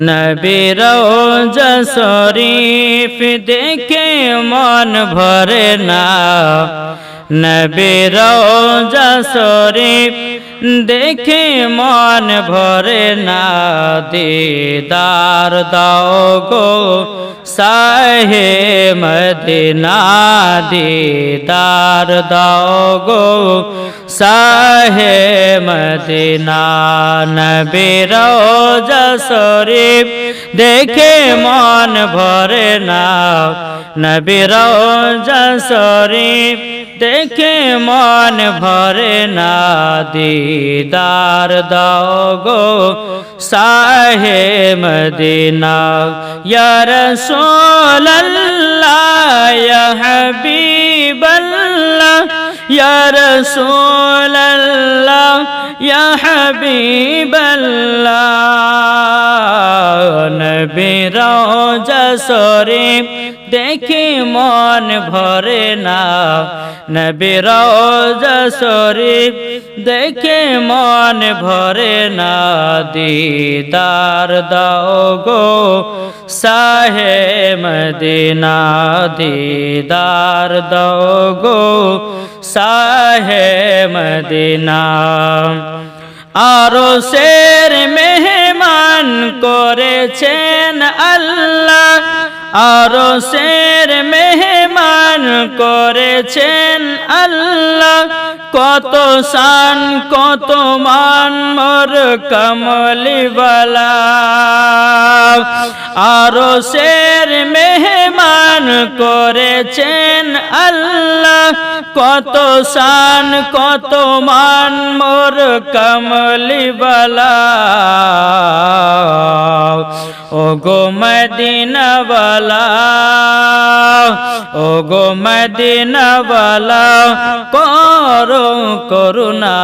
নবীর শরীফ দেখে মন ভরে না নবীর শরীফ দেখে মন ভরে না, দিদার দাও গো সাহে মদিনা, দিদার দাও গো সাহে মদিনা নবীর শরীফ। দেখে মন ভরে না নবীর শরীফ। দেখে মন ভরে না দিদার দাও গো সাহে মদিনা। ইয়া রাসূলুল্লাহ, ইয়া হাবিবাল্লাহ, ইয়া রাসূলুল্লাহ, ইয়া হাবিবাল্লাহ। নবী রওজা শরীফ দেখি মন ভরে না। নবী রওজা শরীফ দেখে মন ভরে না। দিদার দাও গো সাহে মদিনা। দিদার দাও গো সাহে মদিনা। আরও শের মেহমান করেছেন আল্লাহ। আরও শের মেহমান করেছেন আল্লাহ। কত শান, কত মান, মোর কমলিবালা আরও শের মেহমান করেছেন আল্লাহ। কত শান, কত মান, মোর কমলিবালা ও গো মদিনাওয়ালা ও গো মদিনাওয়ালা, করো করুণা।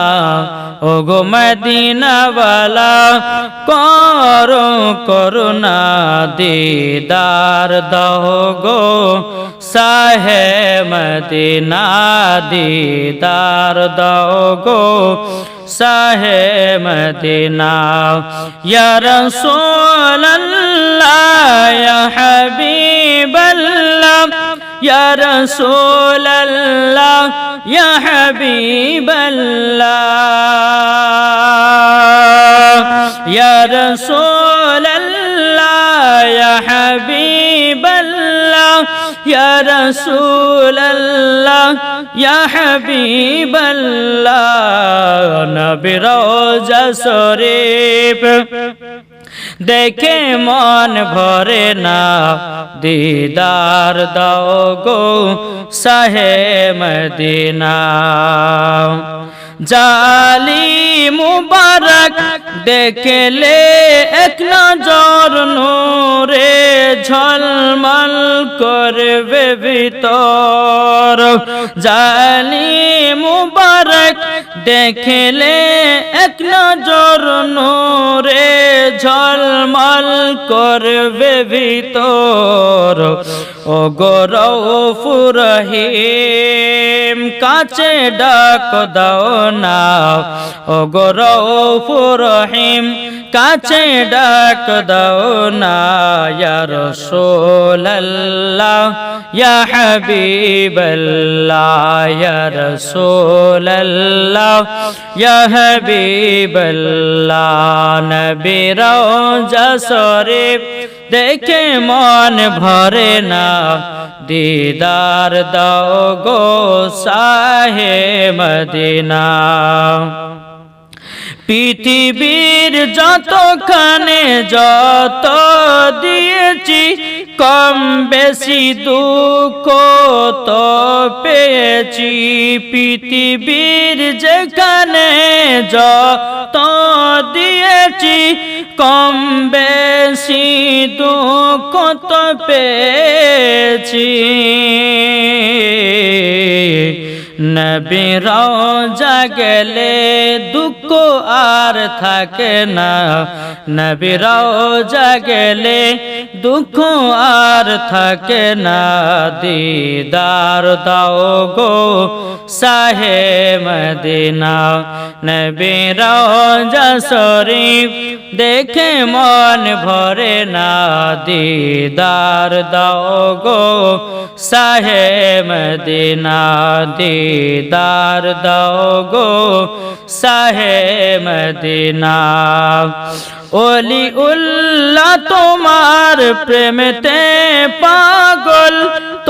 ও গো মদিনাওয়ালা, করো করুণা। দিদার দহ গো সাহে মদিনা, দিদার দহ গো সাহে মদিনা ইয়া রাসূলুল্লাহ ইয়া হাবিবাল্লাহ ইয়া या ইয়া হাবিবাল্লাহ ইয়া রাসূলুল্লাহ ইয়া রাসূলুল্লাহ, ইয়া হাবিবাল্লাহ, নবী রওজা শরীফ। দেখে মন ভরে না, দিদার দাও গো সাহে মদিনা। জালি মুবারক দেখলে এক নজর নূরে ঝলমল করবে ভিতর। জালি মুবারক দেখলে এক নজর নূরে ঝলমল করবে ভিতর। ও গরৌফুর রহিম। কাছে ডাক দাও না ও গরৌফুর রহিম, কাছে ডাক দাও না ইয়া রাসূলুল্লাহ, ইয়া হাবিবাল্লাহ, ইয়া রাসূলুল্লাহ, ইয়া হাবিবাল্লাহ। নবী রওজা শরীফ দেখে মন ভরে না। দিদার দাও গো সাহে মদিনা। পৃথিবীর যতখানে যত দিয়েছি, কম বেশি দুঃখ তো পেয়েছি। পৃথিবীর যেখানে যত দিয়েছি কম বেশি দুঃখ তো পেয়েছি। নবীরাও জাগেলে দুঃখ আর থাকে না। নবীরাও জাগেলে দুঃখ আর থাকে না। দিদার দাও গো সাহে মদিনা। নবীরাও যা শরীফ দেখে মন ভরে না। দিদার দাও গো সাহে মদিনা। দিদার দাও গো সাহে মদিনা ওলি উল্লাহ তোমার প্রেমেতে পাগল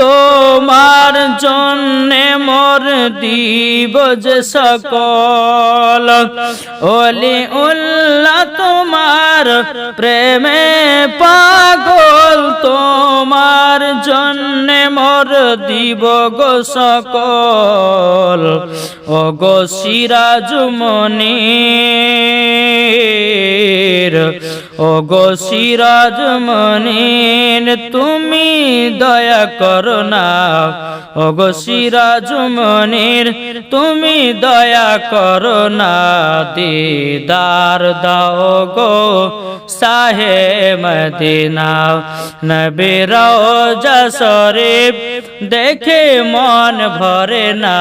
তোমার জন্যে মোর দিব যে সকল। ওলি উল্লা তোমার প্রেমে পাগল, তোমার জন্যে মোর দিব গো সকল। ও গো সিরাজ মনির ও গো সিরাজ মনির, তুমি দয়া করো না। ও গো সিরাজ মনির, তুমি দয়া করো না। দিদার দাও গো সাহে মদিনা। নবী রোজা শরীফ দেখে মন ভরে না।